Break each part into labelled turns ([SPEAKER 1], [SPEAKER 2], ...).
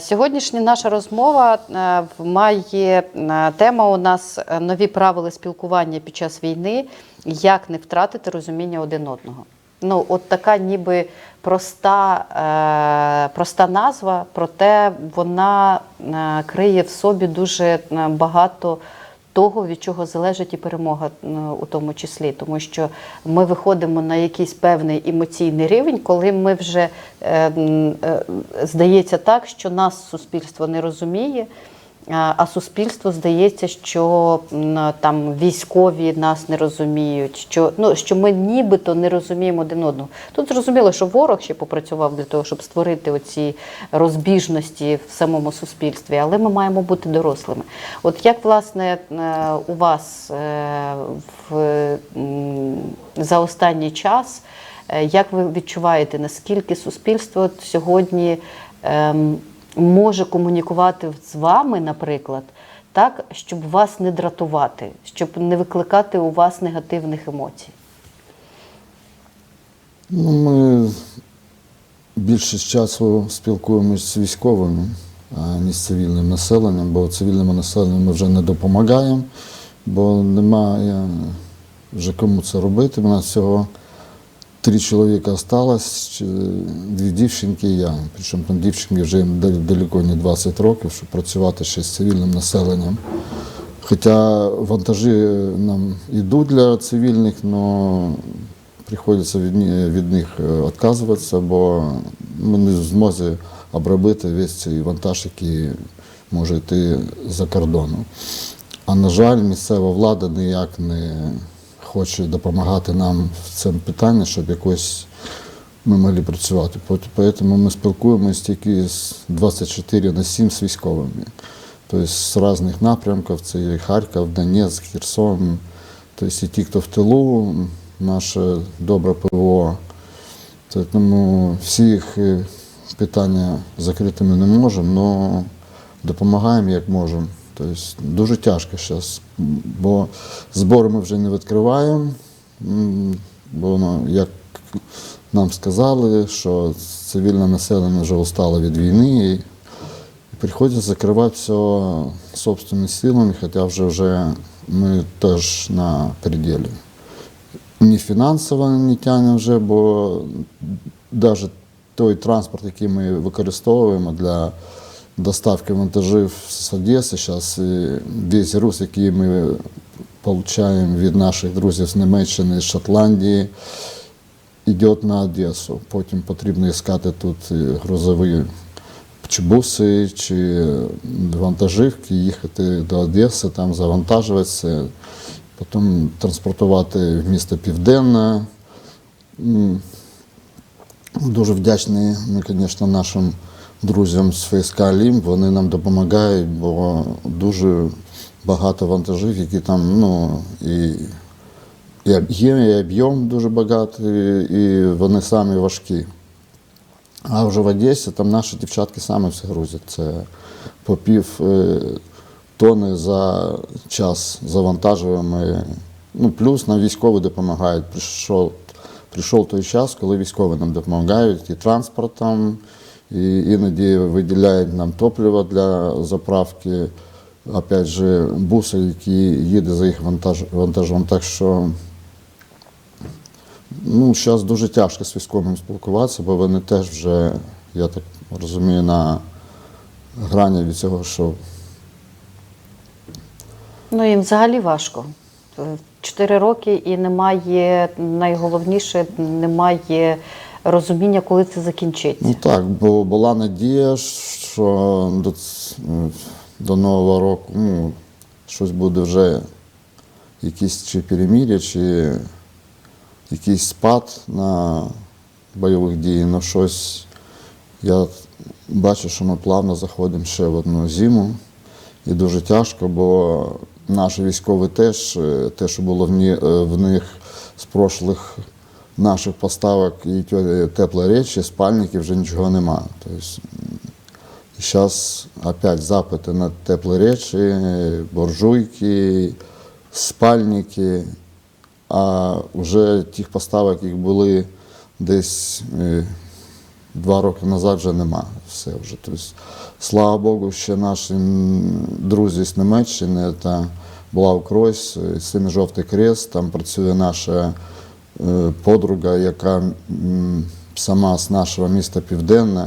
[SPEAKER 1] Сьогоднішня наша розмова е, має е, тема у нас е, нові правила спілкування під час війни, як не втратити розуміння один одного. Ну, от така ніби проста, е, проста назва, проте вона е, криє в собі дуже е, багато того, від чого залежить і перемога е, у тому числі, тому що ми виходимо на якийсь певний емоційний рівень, коли ми вже е, е, здається так, що нас суспільство не розуміє. А суспільству здається, що там військові нас не розуміють, що ну що ми нібито не розуміємо один одного. Тут зрозуміло, що ворог ще попрацював для того, щоб створити оці розбіжності в самому суспільстві, але ми маємо бути дорослими. От як власне е, у вас е, в за останній час, е, як ви відчуваєте, наскільки суспільство сьогодні? Може комунікувати з вами, наприклад, так, щоб вас не дратувати, щоб не викликати у вас негативних емоцій.
[SPEAKER 2] Ну, ми більшість часу спілкуємося з військовими, а не з цивільним населенням, бо цивільному населенню ми вже не допомагаємо, бо немає вже кому це робити. У нас всього три чоловіка чи дві дівчинки і я. Причому там дівчинки вже їм дал- далеко не 20 років, щоб працювати ще з цивільним населенням. Хоча вантажі нам йдуть для цивільних, але приходиться від, від них е, відказуватися, бо ми не в змозі обробити весь цей вантаж, який може йти за кордоном. А на жаль, місцева влада ніяк не хоче допомагати нам в цьому питанні, щоб якось ми могли працювати. Тому ми спілкуємося тільки з 24 на 7 з військовими. Тобто з різних напрямків, це і Харків, Донецьк, Херсон. Тобто і ті, хто в тилу, наше добре ПВО. Тому всіх е, питання закритими не можемо, але допомагаємо як можемо. Тобто дуже тяжко зараз, бо збори ми вже не відкриваємо, бо ну, як нам сказали, що цивільне населення вже устало від війни. І Приходится закрывать все собственными силами, хотя вже вже ми теж на пределі. Ні фінансово не тягне вже, бо навіть той транспорт, який ми використовуємо для доставки вантажів з Одеси, зараз весь груз, який ми отримуємо від наших друзів з Німеччини, з Шотландії, йде на Одесу. Потім потрібно іскати тут е, грузові чи буси, чи вантажівки, їхати до Одеси, там завантажуватися, потім транспортувати в місто Південне. Дуже вдячні ми, звісно, нашим друзям з ФСК Лім. Вони нам допомагають, бо дуже багато вантажів, які там, ну, і, об'єм, і об'єм дуже багатий, і вони самі важкі. А вже в Одесі там наші дівчатки самі все грузять. Це по пів е, тони за час завантажуємо. Ну, плюс нам військові допомагають. Прийшов, прийшов той час, коли військові нам допомагають і транспортом, і іноді виділяють нам топливо для заправки. Опять же, буси, які їде за їх вантаж, вантажом. Так що Ну, зараз дуже тяжко з військовими спілкуватися, бо вони теж вже, я так розумію, на грані від цього, що
[SPEAKER 1] Ну їм взагалі важко. Чотири роки і немає, найголовніше, немає розуміння, коли це закінчиться.
[SPEAKER 2] ну так, бо була надія, що до, до Нового року ну, щось буде вже якісь чи перемір'я, чи якийсь спад на бойових дій, але щось я бачу, що ми плавно заходимо ще в одну зиму. І дуже тяжко, бо наші військові теж, е, те, що було в, е, в них з прошлих наших поставок і тё- теплі речі, спальники вже нічого нема. Тобто, зараз опять запити на теплі речі, буржуйки, спальники, а вже тих поставок, які були десь е, два роки назад вже нема. Все вже. Тобто, слава Богу, ще наші друзі з Німеччини, та була Кройс, Син Жовтий Крест, там працює наша е, подруга, яка сама з нашого міста Південне.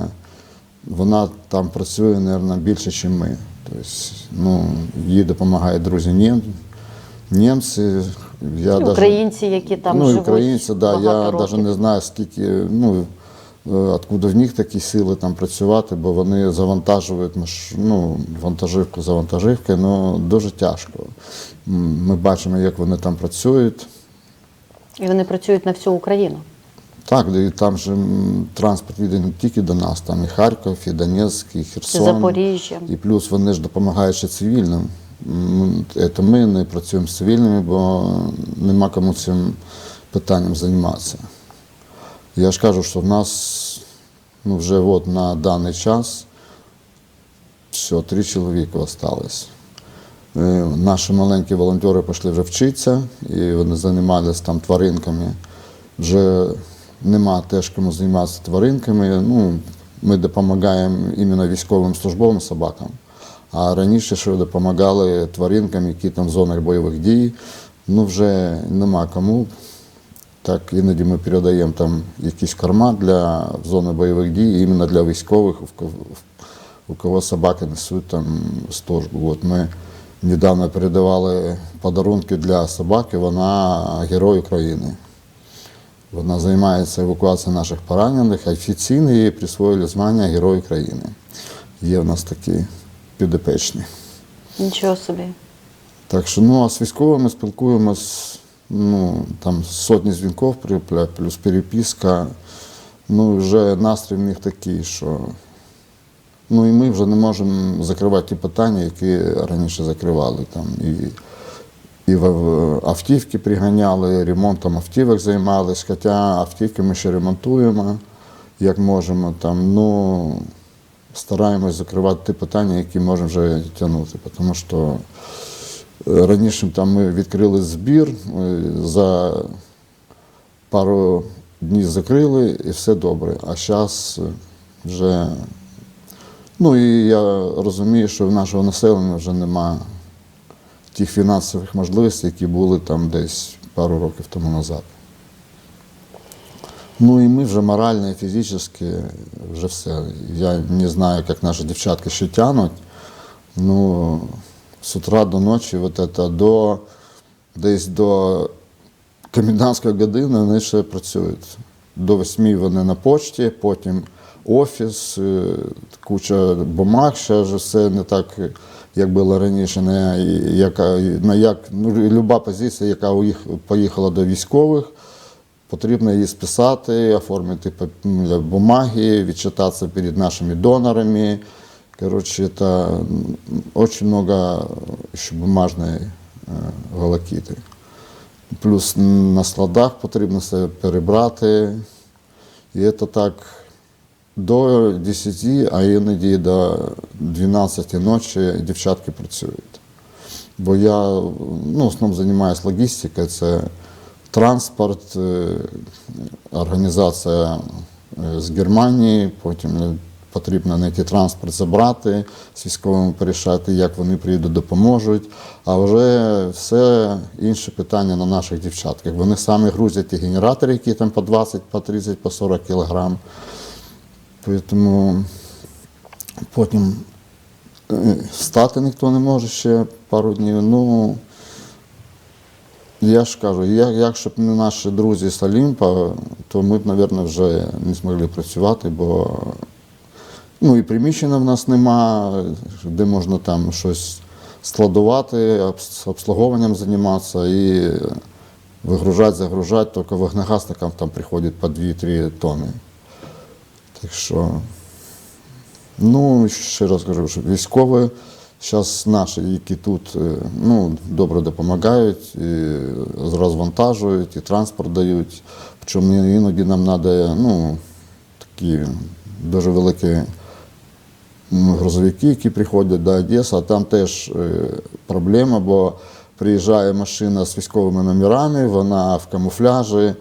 [SPEAKER 2] Вона там працює, мабуть, більше, ніж ми. Тобто, ну, їй допомагають друзі нім, німці. Я даже-
[SPEAKER 1] Українці, які там
[SPEAKER 2] ну, і
[SPEAKER 1] живуть
[SPEAKER 2] українці, да, я навіть не знаю, скільки, ну, е, откуда в них такі сили там працювати, бо вони завантажують ну, вантажівку за вантажівкою, ну дуже тяжко. Ми бачимо, як вони там працюють.
[SPEAKER 1] І вони працюють на всю Україну.
[SPEAKER 2] Так, і там же транспорт йде не тільки до нас, там і Харків, і Донецьк, і Херсон.
[SPEAKER 1] Запоріжжя.
[SPEAKER 2] І плюс вони ж допомагають ще цивільним. Це ми не працюємо з цивільними, бо нема кому цим питанням займатися. Я ж кажу, що в нас ну, вже от на даний час все, три чоловіка залишилось. Е, Наші маленькі волонтери пішли вже вчитися, і вони займалися там тваринками. Вже нема теж кому займатися тваринками. Ну, ми допомагаємо іменно військовим службовим собакам. А раніше ще допомагали тваринкам, які там в зонах бойових дій. Ну вже нема кому. Так іноді ми передаємо там якісь корма для зони бойових дій, іменно для військових, у кого- собаки несуть там службу. От ми недавно передавали подарунки для собаки, вона герой України. Вона займається евакуацією наших поранених, а офіційно їй присвоїли звання Герой України. Є в нас такі підопечні.
[SPEAKER 1] Нічого собі.
[SPEAKER 2] Так що, ну, а з військовими спілкуємось, ну, там сотні дзвінків, плюс переписка. Ну, вже настрій в них такий, що ну, і ми вже не можемо закривати ті питання, які раніше закривали. Там, і, і автівки приганяли, ремонтом автівок займалися, хоча автівки ми ще ремонтуємо, як можемо. Там, ну, стараємось закривати ті питання, які можемо вже тягнути. Тому що е, раніше там ми відкрили збір, за пару днів закрили і все добре. А зараз вже. Ну і я розумію, що в нашого населення вже нема тих фінансових можливостей, які були там десь пару років тому назад. Ну і ми вже морально і фізично вже все. Я не знаю, як наші дівчатки ще тянуть. Ну, з утра до ночі, вот это, до, десь до комендантської години вони ще працюють. До восьми вони на почті, потім офіс, е, куча бумаг, ще ж все не так, як було раніше. Не, яка, на як, ну, люба позиція, яка у їх поїхала до військових, потрібно її списати, оформити ну, бумаги, відчитатися перед нашими донорами. Это м, очень много бумажної волокіти. Плюс на складах потрібно все перебрати. І це так до 10, а іноді до 12 ночі дівчатки працюють. Бо я ну, в основному займаюся логістикою, це транспорт, е, організація е, з Германії, потім потрібно знайти транспорт, забрати, з військовими порішати, як вони приїдуть, допоможуть. А вже все інше питання на наших дівчатках. Вони самі грузять ті генератори, які там по 20, по 30, по 40 кілограм. Тому потім е, встати ніхто не може ще пару днів. Ну, я ж кажу, як, якщо б не наші друзі з Олімпа, то ми б, мабуть, вже не змогли працювати, бо ну, і приміщення в нас нема, де можна там щось складувати, обслуговуванням займатися і вигружати, загружати, тільки вогнегасникам там приходять по 2-3 тонни. Так що, ну, ще раз кажу, що військові зараз наші, які тут е, ну, добре допомагають, і розвантажують, і транспорт дають. Причому іноді нам треба ну, такі дуже великі грузовики, які приходять до Одеси, а там теж е, проблема, бо приїжджає машина з військовими номерами, вона в камуфляжі,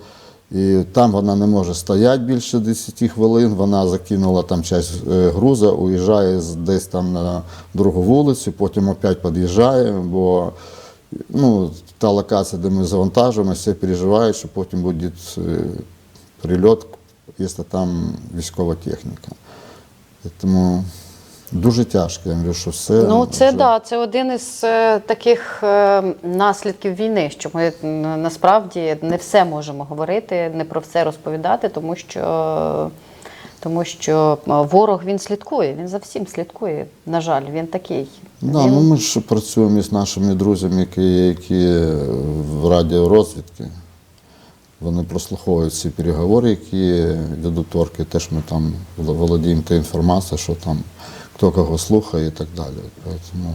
[SPEAKER 2] І там вона не може стояти більше 10 хвилин. Вона закинула там часть е, груза, уїжджає десь там на другу вулицю, потім опять під'їжджає, бо ну, та локація, де ми завантажуємо, всі переживають, що потім буде е, прильот, якщо там військова техніка. Тому дуже тяжко, я говорю, що все.
[SPEAKER 1] Ну, це
[SPEAKER 2] вже-
[SPEAKER 1] да, це один із е, таких е, наслідків війни, що ми насправді не все можемо говорити, не про все розповідати, тому що, тому що е, ворог він слідкує, він за всім слідкує. На жаль, він такий.
[SPEAKER 2] Да,
[SPEAKER 1] він...
[SPEAKER 2] ну ми ж працюємо із нашими друзями, які, які в радіорозвідки. Вони прослуховують ці переговори, які ведуть орки. Теж ми там володіємо та інформацією, що там хто кого слухає і так далі. Тому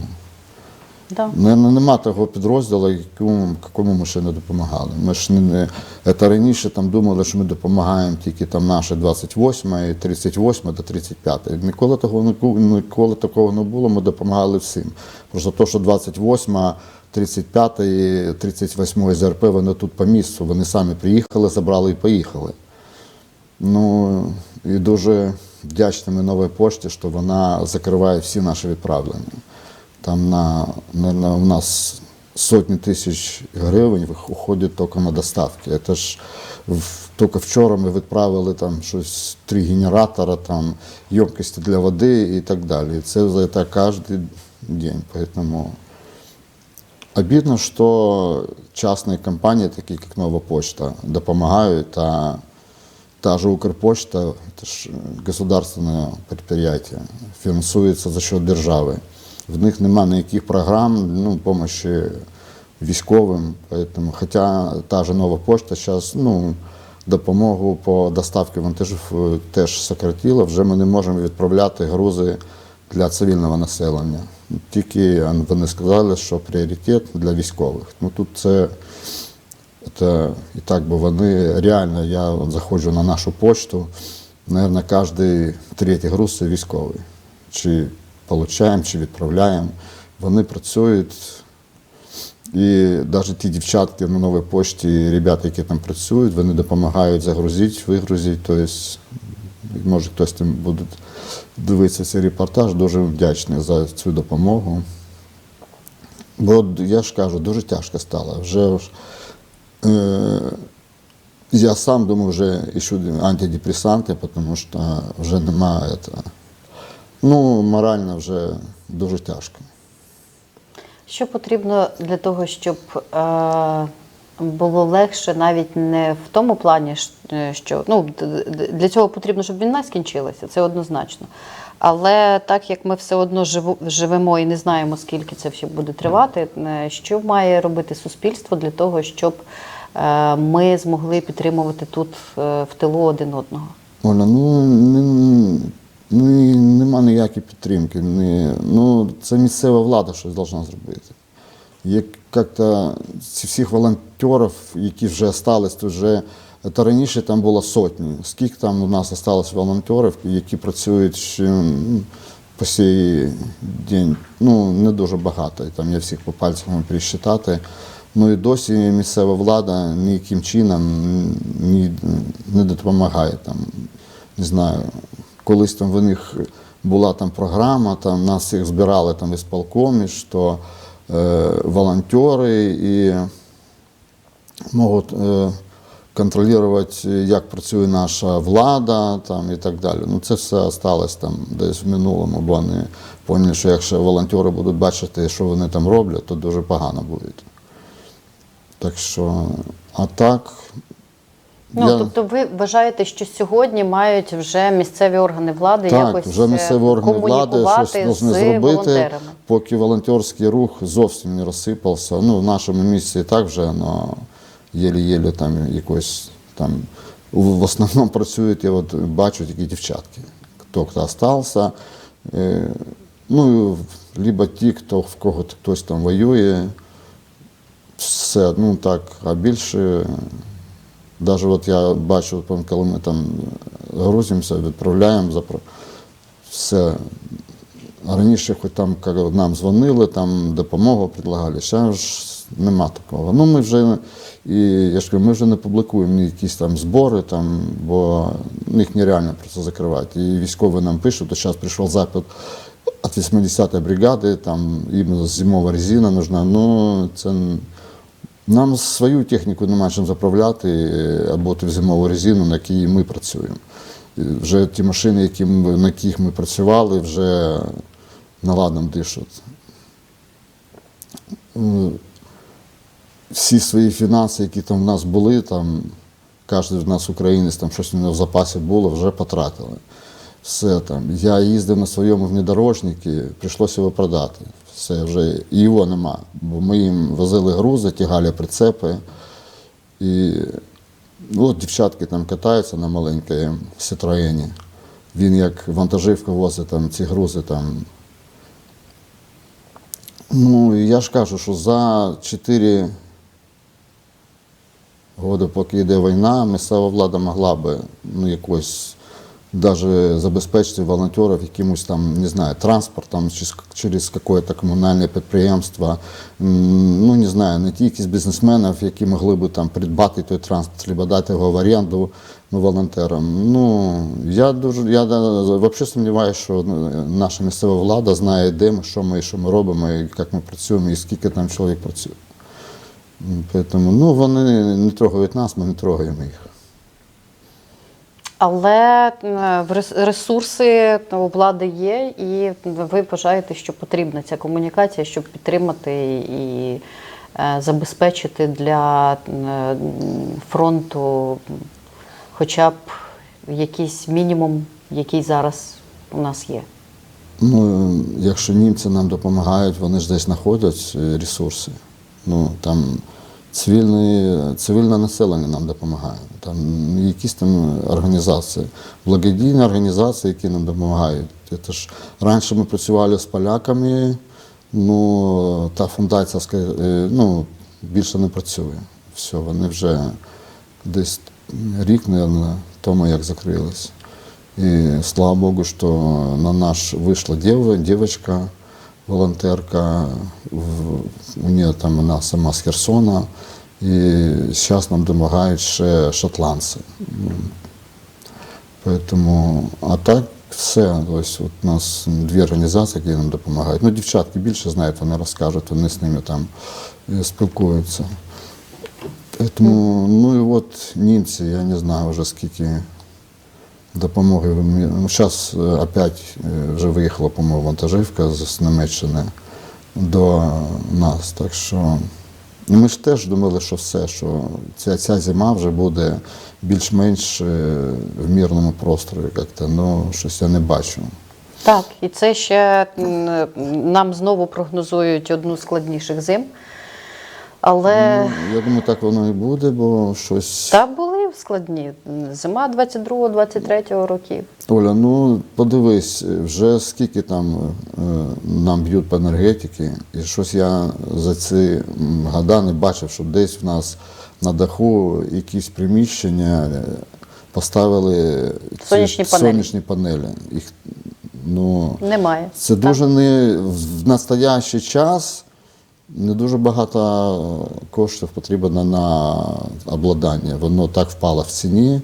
[SPEAKER 1] да.
[SPEAKER 2] не, не- нема того підрозділу, якому, якому ми ще не допомагали. Ми ж не, не це раніше там думали, що ми допомагаємо тільки там наші 28 і 38 до 35. Ніколи такого не ніколи такого не було. Ми допомагали всім. Просто то, що 28 35 і 38 ЗРП, вони тут по місцю. Вони самі приїхали, забрали і поїхали. Ну і дуже вдячними новій пошті, що вона закриває всі наші відправлення. Там на, на, на у нас сотні тисяч гривень уходять тільки на доставки. Це ж тільки вчора ми відправили там щось три генератора, там ємкості для води і так далі. І це за це кожен день. Поэтому обидно, что частные компании, такие как Нова Почта, допомагають, а та же Укрпочта, это ж государственное предприятие, фінансується за счет держави. В них нема ніяких програм ну, помощи військовим. Поэтому, хоча та же Нова Почта зараз ну, допомогу по доставці вони теж, в- теж сократила. Вже ми не можемо відправляти грузи для цивільного населення. Тільки вони сказали, що пріоритет для військових. Ну тут це це і так, бо вони реально, я от заходжу на нашу почту, наверное, кожен третій груз це військовий. Чи получаємо, чи відправляємо. Вони працюють. І навіть ті дівчатки на новій пошті, ребята, які там працюють, вони допомагають загрузити, вигрузити. Тобто, може, хтось там буде дивитися цей репортаж, дуже вдячний за цю допомогу. Бо я ж кажу, дуже тяжко стало. Вже я сам думаю, вже іщу антидепресанти, тому що вже немає. Это, ну, морально вже дуже тяжко.
[SPEAKER 1] Що потрібно для того, щоб е, було легше, навіть не в тому плані, е, що ну, для цього потрібно, щоб війна скінчилася, це однозначно. Але так як ми все одно живемо і не знаємо, скільки це ще буде тривати, е, що має робити суспільство для того, щоб ми змогли підтримувати тут е, в тилу один одного?
[SPEAKER 2] Оля, ну не, не, нема ніякої підтримки. Не, ну, це місцева влада щось повинна зробити. Як як-то всіх волонтерів, які вже залишились, то вже то раніше там було сотні. Скільки там у нас залишилось волонтерів, які працюють ну, по сей день, ну не дуже багато. Там я всіх по пальцям пересчитати. Ну і досі місцева влада ніяким чином ні, не допомагає там. Не знаю, колись там в них була там програма, там нас всіх збирали там із полкомі, що е, волонтери і можуть е, контролювати, як працює наша влада там, і так далі. Ну, це все осталось там десь в минулому, бо вони поняли, що якщо волонтери будуть бачити, що вони там роблять, то дуже погано буде. Так що, а так.
[SPEAKER 1] Ну,
[SPEAKER 2] я-
[SPEAKER 1] тобто ви вважаєте, що сьогодні мають вже місцеві органи влади
[SPEAKER 2] Так,
[SPEAKER 1] якось
[SPEAKER 2] вже
[SPEAKER 1] е,
[SPEAKER 2] місцеві органи влади щось
[SPEAKER 1] з
[SPEAKER 2] зробити,
[SPEAKER 1] волонтерами?
[SPEAKER 2] поки волонтерський рух зовсім не розсипався. Ну, в нашому місці і так вже, але єлі-єлі там якось там. В основному працюють, я от бачу такі дівчатки. Хто хто залишився. Е, ну, либо ті, хто в кого хтось там воює. Все, ну так, а більше. Навіть от я бачу, коли ми там грузимося, відправляємо, запро... все. Раніше хоч там нам дзвонили, там допомогу предлагали. Ще ж нема такого. Ну, ми вже, і, я ж кажу, ми вже не публікуємо якісь там збори, там, бо їх нереально просто закривати. І військові нам пишуть, то зараз прийшов запит від 80-ї бригади, там іменно зимова резина нужна. Ну, це нам свою техніку нема чим заправляти е, або в зимову резину, на якій ми працюємо. Вже ті машини, які на яких ми працювали, вже наладом дишуть. Е, Всі свої фінанси, які там в нас були, там кожен з нас українець, там щось у нього в запасі було, вже потратили. Все там. Я їздив на своєму внедорожнику, прийшлося його продати. Все, вже і його нема. Бо ми їм возили грузи, тягали прицепи. І ну, от дівчатки там катаються на маленькій Ситроєні. Він як вантаживка возить там ці грузи там. Ну, я ж кажу, що за 4 роки, поки йде війна, місцева влада могла би ну, якось даже забезпечити волонтерів якимось там, не знаю, транспортом через, какое-то комунальне підприємство. Ну, не знаю, не ті якісь бізнесменів, які могли би там придбати той транспорт, або дати його в оренду ну, волонтерам. Ну, я дуже, я взагалі сумніваюся, що ну, наша місцева влада знає, де ми, що ми, що ми робимо, і як ми працюємо, і скільки там чоловік працює. Поэтому, ну, вони не трогають нас, ми не трогаємо їх.
[SPEAKER 1] Але е, ресурси у влади є, і ви вважаєте, що потрібна ця комунікація, щоб підтримати і е, забезпечити для е, фронту хоча б якийсь мінімум, який зараз у нас є.
[SPEAKER 2] Ну, якщо німці нам допомагають, вони ж десь знаходять ресурси. Ну, там цивільне, цивільне населення нам допомагає. Там якісь там організації, благодійні організації, які нам допомагають. Це ж раніше ми працювали з поляками, ну та фундація е, ну, більше не працює. Все, вони вже десь рік, мабуть, тому як закрились. И слава Богу, что на наш дева, девочка, волонтерка, у нее там она сама с Херсона, и сейчас нам допомагають ще шотландці. Поэтому, а так все. Ось от у нас дві організації, які нам допомагають. Ну, дівчатки більше знають, вони розкажуть, вони з ними там е, спілкуються. Поэтому, ну і от німці, я не знаю вже скільки допомоги. Ну, зараз опять е, вже виїхала, по-моєму, вантажівка з Німеччини до нас. Так що ну, ми ж теж думали, що все, що ця, ця зима вже буде більш-менш е, в мирному просторі. Як-то, ну, щось я не бачу.
[SPEAKER 1] Так, і це ще нам знову прогнозують одну з складніших зим. Але
[SPEAKER 2] Ну, я думаю, так воно і буде, бо щось.
[SPEAKER 1] та складні. Зима 22-23 років.
[SPEAKER 2] Оля, ну подивись, вже скільки там е, нам б'ють по енергетики, і щось я за ці года не бачив, що десь в нас на даху якісь приміщення е, поставили ці
[SPEAKER 1] Сонячні панелі.
[SPEAKER 2] сонячні панелі. Їх, ну,
[SPEAKER 1] Немає.
[SPEAKER 2] це дуже не в настоящий час не дуже багато коштів потрібно на обладнання. Воно так впало в ціні.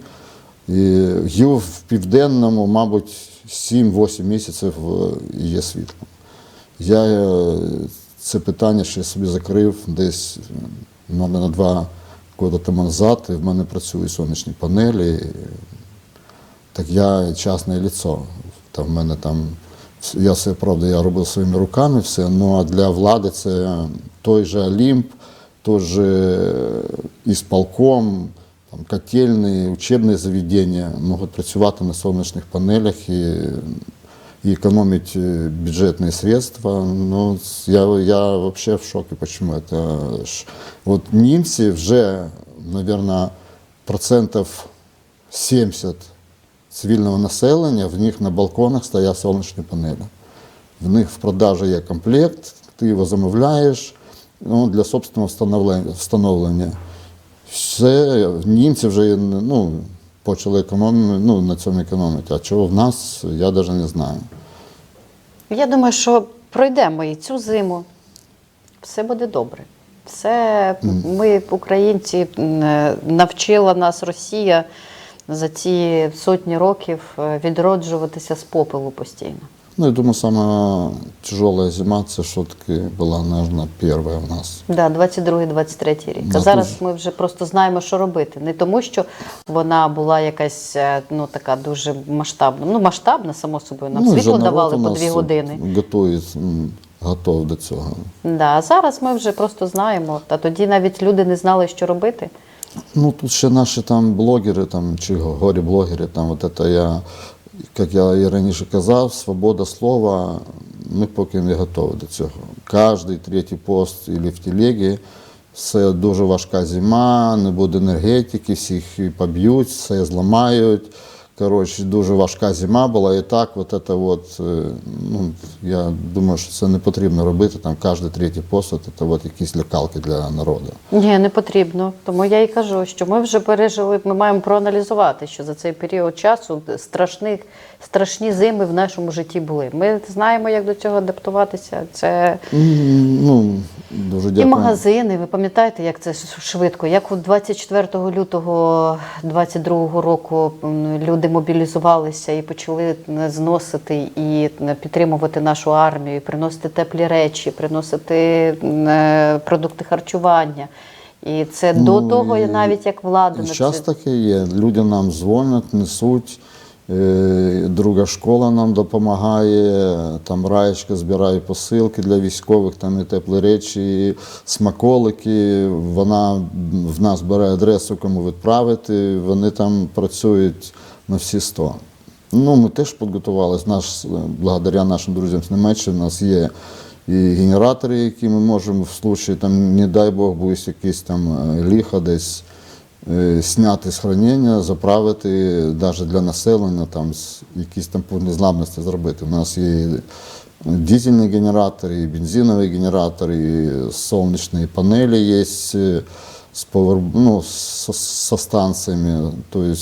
[SPEAKER 2] І його в південному, мабуть, 7-8 місяців е, є світло. Я е, це питання ще собі закрив десь мабуть, на два роки тому назад. І в мене працюють сонячні панелі. Так я частне лицо. Там в мене там я все правда, я робив своїми руками все. Ну а для влади це той же Олімп, той же ісполком, там, котельні, учебні заведення можуть працювати на сонячних панелях і, і економити бюджетні средства. Ну, я, я вообще в шокі, почему это. ж- От німці вже, мабуть, процентів 70 цивільного населення, в них на балконах стоять сонячні панелі. В них в продажі є комплект, ти його замовляєш ну, для собственного встановлення. встановлення. Все, німці вже ну, почали економити, ну, на цьому економити. А чого в нас, я навіть не знаю.
[SPEAKER 1] Я думаю, що пройдемо і цю зиму. Все буде добре. Все ми, українці, е, навчила нас Росія за ці сотні років е, відроджуватися з попелу постійно.
[SPEAKER 2] Ну, я думаю, самая тяжелая зима, це все-таки була, наверное, первая у нас.
[SPEAKER 1] Да, 22-23 рік. А
[SPEAKER 2] Да,
[SPEAKER 1] зараз ми вже просто знаємо, що робити. Не тому, що вона була якась е, ну така дуже масштабна. Ну масштабна, само собою. Нам
[SPEAKER 2] Ну,
[SPEAKER 1] світло давали по дві години.
[SPEAKER 2] Готують, готов до цього.
[SPEAKER 1] Да, а зараз ми вже просто знаємо. Та тоді навіть люди не знали, що робити.
[SPEAKER 2] Ну, тут ще наші там блогери, там, чи горі-блогери, там, от це я, як я і раніше казав, свобода слова, ми поки не готові до цього. Кожний третій пост або в телегі, це дуже важка зима, не буде енергетики, всіх поб'ють, все зламають. Коротше, дуже важка зима була. І так, от це от, е, ну, я думаю, що це не потрібно робити. Там кожен третій посуд це от якісь лякалки для народу.
[SPEAKER 1] Ні, не потрібно. Тому я і кажу, що ми вже пережили, ми маємо проаналізувати, що за цей період часу страшних, страшні зими в нашому житті були. Ми знаємо, як до цього адаптуватися. Це
[SPEAKER 2] Ну, дуже
[SPEAKER 1] і магазини. Ви пам'ятаєте, як це швидко? Як от 24 лютого 22 року люди мобілізувалися і почали зносити і підтримувати нашу армію, і приносити теплі речі, приносити е, продукти харчування. І це до
[SPEAKER 2] Ну,
[SPEAKER 1] того,
[SPEAKER 2] і-
[SPEAKER 1] навіть як влада
[SPEAKER 2] час таке є. Люди нам дзвонять, несуть. Е, Друга школа нам допомагає, там Раєчка збирає посилки для військових, там і теплі речі, і смаколики. Вона в нас бере адресу, кому відправити. Вони там працюють на всі сто. Ну, ми теж підготувалися. Наш, благодаря нашим друзям з Німеччини, у нас є і генератори, які ми можемо в случаї, там, не дай Бог, буде якийсь там е, лихо десь е, зняти з заправити навіть для населення, там, якісь там по незламності зробити. У нас є і дизельний генератор, і бензиновий генератор, і сонячні панелі є е, з, повер... ну, со станціями. Тобто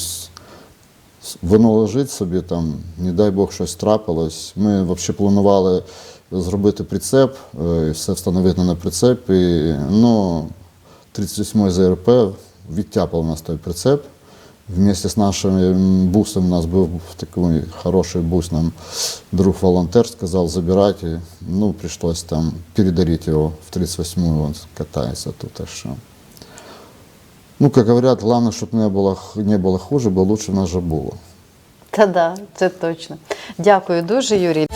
[SPEAKER 2] воно лежить собі там, не дай Бог щось трапилось. Ми взагалі планували зробити прицеп, е, все встановити на прицеп. І, ну, 38-й ЗРП відтяпав у нас той прицеп. Вместе з нашим бусом у нас був такий хороший бус, нам друг волонтер сказав забирайте. Ну, прийшлось там передарити його в 38-ю, він катається тут. Так що. Ну, как говорят, главное, чтобы не было, х- не было хуже, бо лучше в нас же було.
[SPEAKER 1] Та да, це точно. Дякую дуже, Юрій.